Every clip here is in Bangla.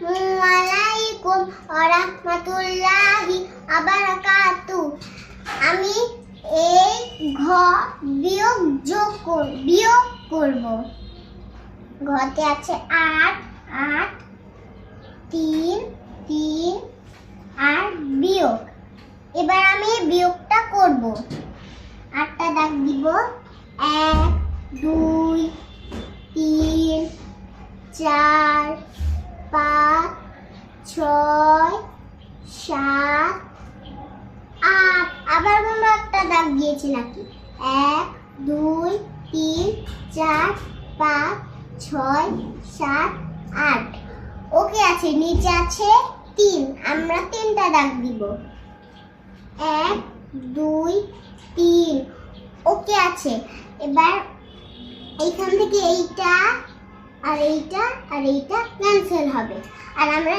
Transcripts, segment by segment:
আলাইকুম রাহমাতুল্লাহি ওয়া বারাকাতু আমি এই ঘ বিয়োগ যোগ বিয়োগ করব। ঘতে আছে আট আট, তিন তিন, আর বিয়োগ। এবার আমি বিয়োগটা করব। আটটা দাগ দিব। এক, দুই, তিন, চার ছয়, সাত, আট। আবার কোনো একটা দাগ দিয়েছি নাকি? এক, দুই, তিন, চার, পাঁচ, ছয়, সাত, আট। ওকে আছে, নিচে আছে তিন। আমরা তিনটা দাগ দিব। এক, দুই, তিন। ওকে আছে। এবার এইখান থেকে এইটা, আর এইটা আর এইটা ক্যান্সেল হবে। আর আমরা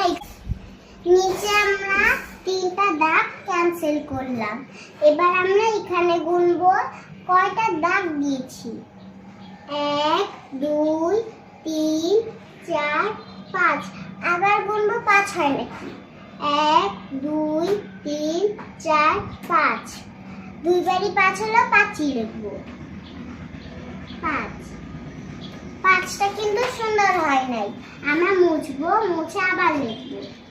নিচে আমরা তিনটা দাগ ক্যান্সেল করলাম। এবার আমরা এখানে গুনবো কয়টা দাগ দিয়েছি? এক, দুই, তিন, চার, পাঁচ। আবার গুনব পাঁচ হয় নাকি? এক, দুই, তিন, চার, পাঁচ। দুই বাড়ি পাঁচ হলো পাঁচই লিখব। পাঁচ। পাঁচটা কিন্তু সুন্দর হয় নাই। আমরা মুছবো, মুছে আবার লিখব।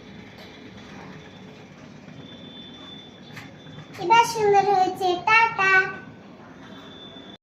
এবার সুন্দর হয়েছে টাটা।